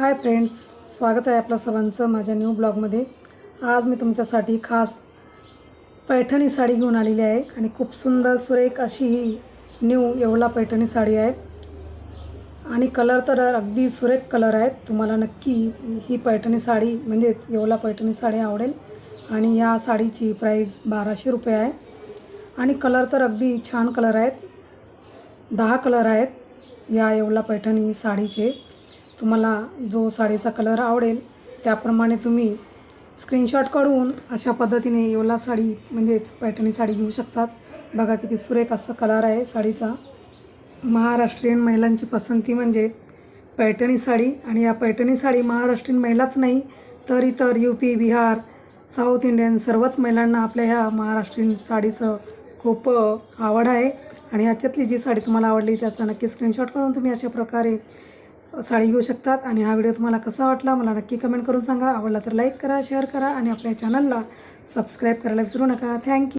Hi friends स्वागत आहे आपलं सर्वांचं माझ्या न्यू ब्लॉगमध्ये आज मी तुमच्यासाठी खास पैठणी साडी घेऊन आलेली आहे आणि खूप सुंदर सुरेख अशी ही न्यू येवला पैठणी साडी आहे. आणि कलर तर अगदी सुरेख कलर आहेत. तुम्हाला नक्की ही पैठणी साडी म्हणजेच येवला पैठणी साडी आवडेल. आणि या साडीची प्राईस बाराशे रुपये आहे. आणि कलर तर अगदी छान कलर आहेत. दहा कलर आहेत या येवला पैठणी साडीचे. तुम्हाला जो साडीचा कलर आवडेल त्याप्रमाणे तुम्ही स्क्रीनशॉट काढून अशा पद्धतीने येवला साडी म्हणजेच पैठणी साडी घेऊ शकतात. बघा किती सुरेख असा कलर आहे साडीचा. महाराष्ट्रीयन महिलांची पसंती म्हणजे पैठणी साडी. आणि या पैठणी साडी महाराष्ट्रीयन महिलाच नाही तर इतर U P Bihar South Indian सर्वच महिलांना आपल्या ह्या महाराष्ट्रीयन साडीचं खूप आवड आहे. आणि ह्याच्यातली जी साडी तुम्हाला आवडली त्याचा नक्की स्क्रीनशॉट काढून तुम्ही अशा प्रकारे साडी घेऊ शकतात. आणि हा व्हिडिओ तुम्हाला कसा वाटला मला नक्की कमेंट करून सांगा. आवडला तर लाईक करा शेअर करा आणि आपल्या चॅनलला सबस्क्राईब करायला विसरू नका. थँक्यू